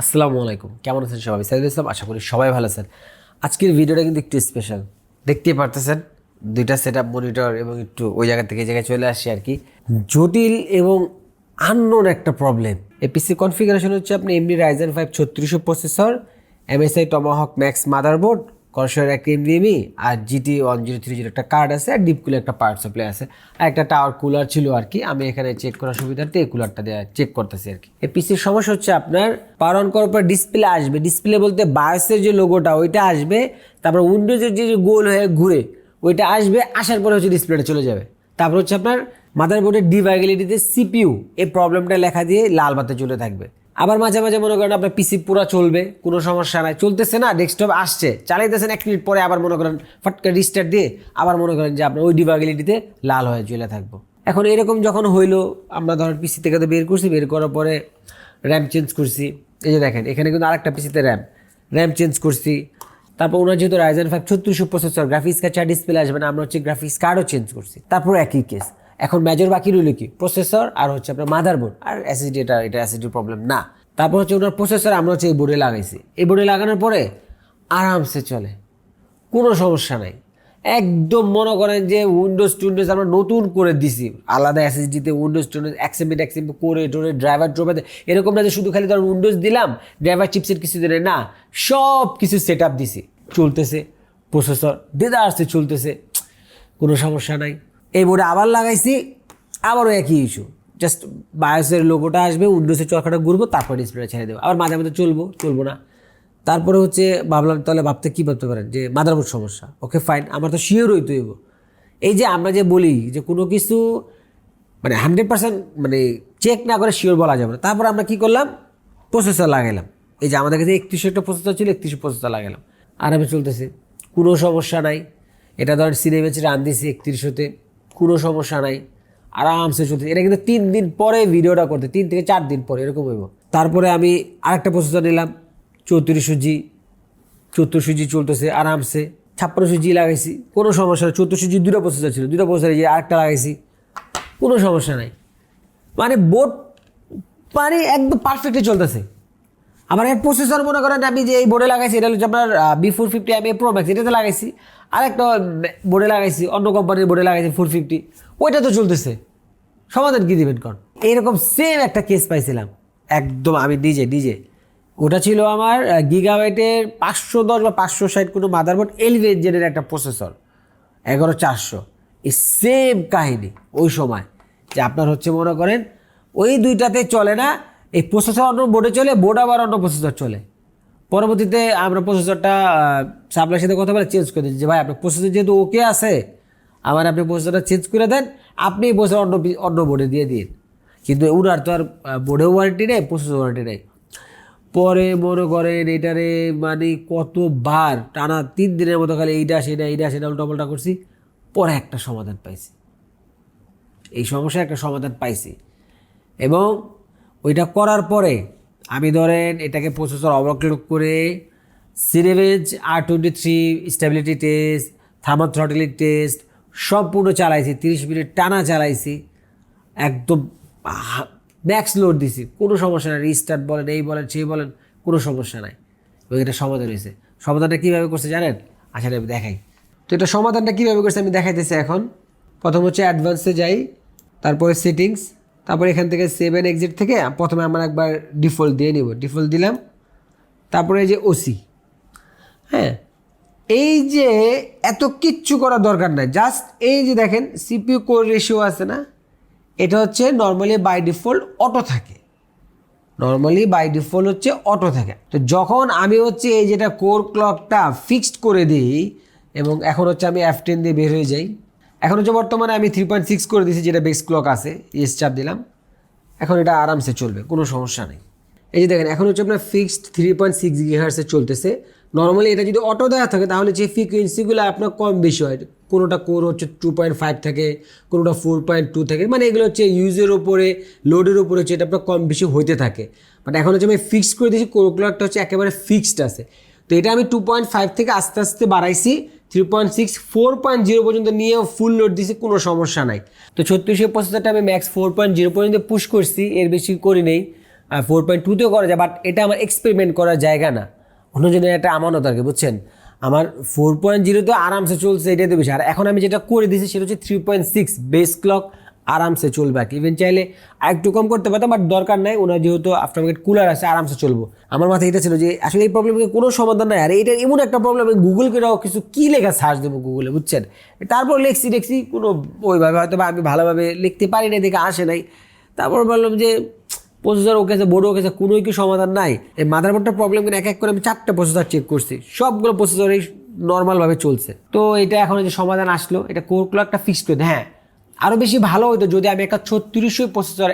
আসসালামু আলাইকুম। কেমন আছেন সবাই? সাইদুল ইসলাম, আশা করি সবাই ভালো আছেন। আজকের ভিডিওটা কিন্তু একটু স্পেশাল দেখতেই পারতেছেন, দুইটা সেট আপ মনিটর এবং একটু ওই জায়গা থেকে জায়গায় চলে আসি আর কি। জটিল এবং আননোন একটা প্রবলেম এই পিসি কনফিগারেশন হচ্ছে আপনি এমনি রাইজেন ফাইভ ছত্রিশশো processor MSI Tomahawk max motherboard কনসের একটা এমডিএমই আর GT one zero three zero একটা কার্ড আছে, আর ডিপ কুলার একটা পাওয়ার সাপ্লাই আছে। আর একটা টাওয়ার কুলার ছিল আর কি, আমি এখানে চেক করার সুবিধার্থে এই কুলারটা দেওয়া চেক করতেছি আর কি। এই পিসির সমস্যা হচ্ছে আপনার পাওয়ার অন করার পর ডিসপ্লে আসবে। ডিসপ্লে বলতে বায়োসের যে লোগোটা ওইটা আসবে, তারপর উইন্ডোজের যে গোল হয়ে ঘুরে, ওইটা আসবে, আসার পরে হচ্ছে ডিসপ্লেটা চলে যাবে। তারপর হচ্ছে আপনার মাদারবোর্ডের ডিভাইগিলিটিতে সিপিইউ এই প্রবলেমটা লেখা দিয়ে লাল বাতে চলে থাকবে। আবার মাঝে মাঝে মনে করেন আপনার পিসি পুরো চলবে, কোনো সমস্যা নাই। চলতেছে না ডেস্কটপ আসছে, চালাইতেছেন এক মিনিট পরে আবার মনে করেন ফটকা রিস্টার্ট দিয়ে আবার মনে করেন যে আপনার ওই ডিভাইগিলিটিতে লাল হয়ে চলে থাকব। এখন এরকম যখন হইল, আমরা ধরেন পিসি থেকে তো বের করছি, বের করার পরে র্যাম চেঞ্জ করছি। এই যে দেখেন, এখানে কিন্তু আরেকটা পিসিতে র্যাম র্যাম চেঞ্জ করছি। তারপর ওনার যেহেতু রাইজেন ফাইভ ছত্রিশশো প্রসেসর গ্রাফিক্স কার্ড ডিসপ্লে আসবে না, আমরা হচ্ছে গ্রাফিক্স কার্ডও চেঞ্জ করছি। তারপর একই কেস এখন মেজর বাকি রইল কি? প্রসেসর আর হচ্ছে আপনার মাদারবোর্ড আর অ্যাসিডি এটা এটা অ্যাসিডির প্রবলেম না। তারপর হচ্ছে ওনার প্রসেসর আমরা হচ্ছে এই বোর্ডে লাগাইছি। এই বোর্ডে লাগানোর পরে আরামসে চলে। কোনো সমস্যা নাই। একদম মনে করেন যে উইন্ডোজ টুইন্ডোজ আমরা নতুন করে দিছি। আলাদা এসএসডিতে উইন্ডোজ টুইন্ডোজ অ্যাক্সেমিট অ্যাক্সেমিট করে টোরে ড্রাইভার ড্রোভার এরকম না যে শুধু খালি ধর উইন্ডোজ দিলাম ড্রাইভার চিপসের কিছু দিলে না, সব কিছু সেট আপ দিছি। চলতেছে প্রসেসর দেদা আসছে চলতেছে। কোনো সমস্যা নাই। এই বোর্ডে আবার লাগাইছি, আবারও একই ইস্যু জাস্ট বায়োসের লোগোটা আসবে উইন্ডোজের চরকাটা ঘুরবো, তারপর ডিসপ্লেটা ছেড়ে দেবো। আবার মাঝে মাঝে চলবো চলবো না। তারপরে হচ্ছে ভাবলাম তাহলে ভাবতে কী ভাবতে পারেন? যে মাদারবোর্ড সমস্যা। ওকে ফাইন আমার তো শিওর হইতে হইব। এই যে আমরা যে বলি যে কোনো কিছু মানে হান্ড্রেড পার্সেন্ট মানে চেক না করে শিওর বলা যাবে না। তারপর আমরা কি করলাম? প্রসেসর লাগাইলাম। এই যে আমাদের কাছে একত্রিশশো একটা প্রসেসর ছিল একত্রিশশো প্রসেসর লাগালাম আরামে চলতেছে, কোনো সমস্যা নাই। এটা ধরেন সিনেমেচ রান দিছি একত্রিশশোতে কোনো সমস্যা নাই। আরামসে চলতেছে এটা কিন্তু তিন দিন পরে ভিডিওটা করতে, তিন থেকে চার দিন পরে, এরকম হইব। তারপরে আমি আরেকটা প্রসেসর নিলাম, চৌত্রিশশো জি। চৌত্রিশশো জি চলতেছে আরামসে। ছাপ্পান্নশো জি লাগাইছি, কোনো সমস্যা নেই। চৌত্রিশশো জি দুটো প্রসেসর ছিল, দুটো প্রসেসর যে আরেকটা লাগাইছি, কোনো সমস্যা নাই। মানে বোর্ড মানে একদম পারফেক্টলি চলতেছে। আমার এক প্রসেসর মনে করেন আমি যে এই বোর্ডে লাগাইছি, এটা হচ্ছে আপনার B four fifty M pro max এটাতে লাগাইছি। আরেকটা বোর্ডে লাগাইছি, অন্য কোম্পানির বোর্ডে লাগাইছি ফোর ফিফটি ওইটা তো চলতেছে। সমাধান কী দিবেন কন? এইরকম সেম একটা কেস পাইছিলাম। একদম আমি ডিজে ডিজে ওটা ছিল আমার গিগাবাইটের পাঁচশো দশ বা পাঁচশো ষাট কোনো মাদারবোর্ড এলিভেন জেনের একটা প্রসেসর এগারো চারশো। এই সেম কাহিনী ওই সময়। যে আপনার হচ্ছে মনে করেন, ওই দুইটাতে চলে না এই প্রসেসর অন্য বোর্ডে চলে বোর্ড আবার অন্য প্রসেসর চলে। পরবর্তীতে আমরা প্রসেসরটা সাপ্লাইয়ের সাথে কথা বলে চেঞ্জ করে দিচ্ছি যে, ভাই, আপনার প্রসেসর যেহেতু ওকে আছে আমার আপনি প্রসেসরটা চেঞ্জ করে দেন, আপনি প্রসেসর অন্য অন্য বোর্ডে দিয়ে দিন। কিন্তু উনার তো আর বোর্ডেও ওয়ারেন্টি নেই প্রসেসর ওয়ারেন্টি নেই। পরে মনে করেন এটারে মানে কতবার, টানা তিন দিনের মতো খালি এইটা, সেটা এইটা, সেটা উল্টাপাল্টা করছি, পরে একটা সমাধান পাইছি। এই সমস্যার একটা সমাধান পাইছি। এবং ওইটা করার পরে আমি ধরেন এটাকে প্রসেসর অবলোক করে Cinebench R twenty three stability test thermal throttling test সম্পূর্ণ চালাইছি, তিরিশ মিনিট টানা চালাইছি, একদম ম্যাক্স লোড দিছি। কোনো সমস্যা নাই রিস্টার্ট বলেন, এই বলেন, সেই বলেন, কোনো সমস্যা নাই। এবং এটা সমাধান হয়েছে। সমাধানটা কীভাবে করছে জানেন? আসলে আমি দেখাই। তো এটা সমাধানটা কীভাবে করছে আমি দেখাইতেছি এখন। প্রথম হচ্ছে অ্যাডভান্সে যাই, তারপরে সেটিংস তারপরে এখান থেকে সেভেন এক্সিট থেকে প্রথমে আমরা একবার ডিফল্ট দিয়ে নিব। ডিফল্ট দিলাম। তারপরে এই যে ওসি হ্যাঁ? এই যে এত কিচ্ছু করার দরকার নাই। জাস্ট এই যে দেখেন সিপিইউ কোর রেশিও আছে না? এটা হচ্ছে নর্মালি বাই ডিফল্ট অটো থাকে। নর্মালি বাই ডিফল্ট হচ্ছে অটো থাকে। তো যখন আমি হচ্ছে এই যেটা কোর ক্লকটা ফিক্সড করে দিই, এবং এখন হচ্ছে আমি এফ টেন দিয়ে বের হয়ে যাই এখন হচ্ছে বর্তমানে আমি থ্রি পয়েন্ট সিক্স করে দিয়েছি, যেটা বেস ক্লক আছে ইয়েস চাপ দিলাম। এখন এটা আরামসে চলবে, কোনো সমস্যা নেই। এই যে দেখেন, এখন হচ্ছে আপনার ফিক্সড থ্রি পয়েন্ট সিক্স গিগাহার্সে চলতেছে। নর্মালি এটা যদি অটো দেওয়া থাকে, তাহলে যে ফ্রিকুয়েন্সিগুলো আপনার কম বেশি হয়, কোনোটা কোর হচ্ছে টু পয়েন্ট ফাইভ থাকে, কোনোটা ফোর পয়েন্ট টু থাকে মানে এগুলো হচ্ছে ইউজের ওপরে লোডের ওপরে হচ্ছে এটা আপনার কম বেশি হইতে থাকে। বাট এখন হচ্ছে আমি ফিক্সড করে দিয়েছি কোর ক্লকটা হচ্ছে একেবারে ফিক্সড আছে। তো এটা আমি টু পয়েন্ট ফাইভ থেকে আস্তে আস্তে বাড়াইছি three point six four point zero পর্যন্ত নিয়ে ফুল লোড দিছে, কোনো সমস্যা নাই। তো ছত্রিশে পঁচাত্তরটা আমি ম্যাক্স ফোর পয়েন্ট জিরো পর্যন্ত পুশ করছি, এর বেশি করি নেই। আর ফোর পয়েন্ট টুতেও করা যায় বাট এটা আমার এক্সপেরিমেন্ট করার জায়গা না। অন্যজনের একটা আমানত আর কি, বুঝছেন? আমার ফোর পয়েন্ট জিরোতে আরামসে চলছে, এটাই তো বেশি আর এখন আমি যেটা করে দিয়েছি সেটা হচ্ছে three point six base clock আরামসে চলবে আর ইভেন চাইলে আর একটু কম করতে পারতাম বাট দরকার নাই। ওনার যেহেতু আফটার মার্কেট কুলার আছে, আরামসে চলবো। আমার মাথায় এটা ছিল যে, আসলে এই প্রবলেমের কোনো সমাধান নাই। আর এটা এমন একটা প্রবলেম গুগলকে কিছু কী লেখা সার্চ দেবো গুগলে বুঝছেন? তারপর লেখছি লেখছি, কোনো ওইভাবে হয়তো বা আমি ভালোভাবে লিখতে পারি না দেখে আসে নাই। তারপর বললাম যে প্রসেসর ওকে আছে বোর্ড ওকে আছে কোনোই কি সমাধান নাই? এই মাদারবোর্ডটার প্রবলেম কিন্তু এক এক করে আমি চারটে প্রসেসর চেক করছি। সবগুলো প্রসেসরই নর্মালভাবে চলছে। তো এটা এখন যে সমাধান আসলো, এটা কোর ক্লকটা ফিক্স করে হ্যাঁ আরও বেশি ভালো হতো যদি আমি একটা ছত্রিশশো প্রসেসর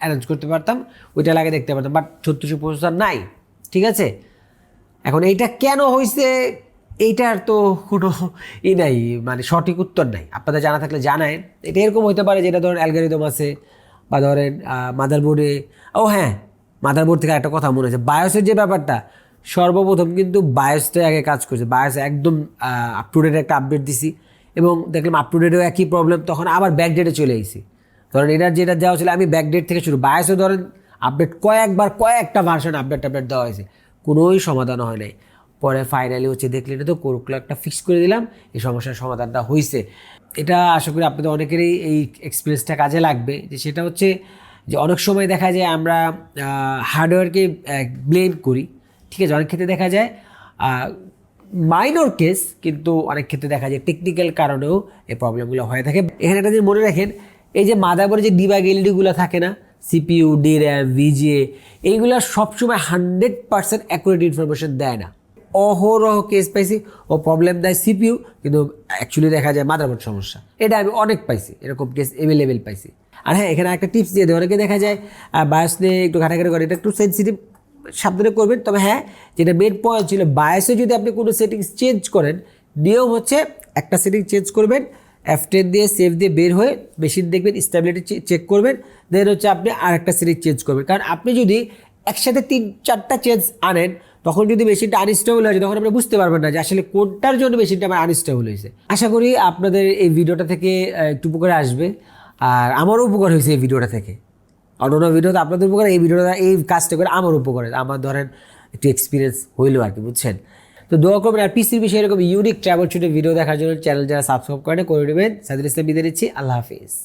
অ্যারেঞ্জ করতে পারতাম, ওইটা লাগে দেখতে পারতাম। বাট ছত্রিশশো প্রসেসর নাই, ঠিক আছে? এখন এইটা কেন হয়েছে এইটার তো কোনো ই নাই মানে সঠিক উত্তর নাই। আপনাদের জানা থাকলে জানায় এটা এরকম হতে পারে যেটা ধরেন অ্যালগারিদম আছে, বা ধরেন মাদারবোর্ডে ও হ্যাঁ মাদারবোর্ড থেকে একটা কথা মনে হচ্ছে বায়োসের যে ব্যাপারটা, সর্বপ্রথম কিন্তু বায়োসটাই আগে কাজ করছে। বায়োস একদম আপ টু ডেট একটা আপডেট দিছি। এবং দেখলাম আপ টু ডেটেও একই প্রবলেম তখন আবার ব্যাক ডেটে চলে এসেছি ধরেন এটার যেটা দেওয়া ছিল আমি ব্যাক ডেট থেকে শুরু বায়োসে ধরেন আপডেট কয়েকবার, কয়েকটা ভার্সন আপডেট আপডেট দেওয়া হয়েছে। কোনোই সমাধান হয় নাই। পরে ফাইনালি হচ্ছে দেখলে এটা তো কোরকুলো একটা ফিক্স করে দিলাম, এই সমস্যার সমাধানটা হয়েছে এটা আশা করি আপনাদের অনেকেরই এই এক্সপিরিয়েন্সটা কাজে লাগবে। যে সেটা হচ্ছে যে অনেক সময় দেখা যায় আমরা হার্ডওয়্যারকে ব্লেম করি। ঠিক আছে, অনেক ক্ষেত্রে দেখা যায় মাইনর কেস কিন্তু অনেক ক্ষেত্রে দেখা যায় টেকনিক্যাল কারণেও এই প্রবলেমগুলো হয়ে থাকে। এখানে একটা মনে রাখেন, এই যে মাদারবোর্ডে যে ডিবাগ এলইডিগুলো থাকে না সিপিইউ ডি র্যাম ভিজিএ এইগুলো সবসময় হান্ড্রেড পার্সেন্ট অ্যাকুরেট ইনফরমেশন দেয় না। অহরহ কেস পাইছি, ও প্রবলেম দেয় সিপিইউ কিন্তু অ্যাকচুয়ালি দেখা যায় মাদারবোর্ড সমস্যা। এটা আমি অনেক পাইছি, এরকম কেস অ্যাভেলেবেল পাইছি। আর হ্যাঁ এখানে একটা টিপস দিয়ে দেয়, অনেকে দেখা যায় বায়াস নিয়ে একটু ঘাটাঘাটি করে, এটা একটু সেন্সিটিভ সাবধানে করবেন। তবে হ্যাঁ যেটা মেন পয়েন্ট ছিল বায়াসে যদি আপনি কোনো সেটিংস চেঞ্জ করেন, নিয়ম হচ্ছে একটা সেটিং চেঞ্জ করবেন এফ টেন দিয়ে সেভ দিয়ে বের হয়ে মেশিন দেখবেন স্টেবিলিটি চেক করবেন দেন হচ্ছে আপনি আর একটা সেটিং চেঞ্জ করবেন। কারণ আপনি যদি একসাথে তিন, চারটা চেঞ্জ আনেন, তখন যদি মেশিনটা আনস্টেবল হয়েছে তখন আপনি বুঝতে পারবেন না যে আসলে কোনটার জন্য মেশিনটা আমার আনস্টেবল হয়েছে। আশা করি আপনাদের এই ভিডিওটা থেকে একটু উপকারে আসবে। আর আমারও উপকার হয়েছে এই ভিডিওটা থেকে। অন্য ভিডিওতে আপনাদের উপকার, এই ভিডিওটা, এই কাজটা করে আমার উপকারে। আমার ধরেন একটু এক্সপিরিয়েন্স হইল আর কি, বুঝছেন? তো দোয়া করবেন, আর পিসির বিষয়ে এরকম ইউনিক ট্রাভেল ছুটে ভিডিও দেখার জন্য চ্যানেল যারা সাবস্ক্রাইব করেন করে নেবেন সাদুল ইসলাম বিদায় নিচ্ছি, আল্লাহ হাফিজ।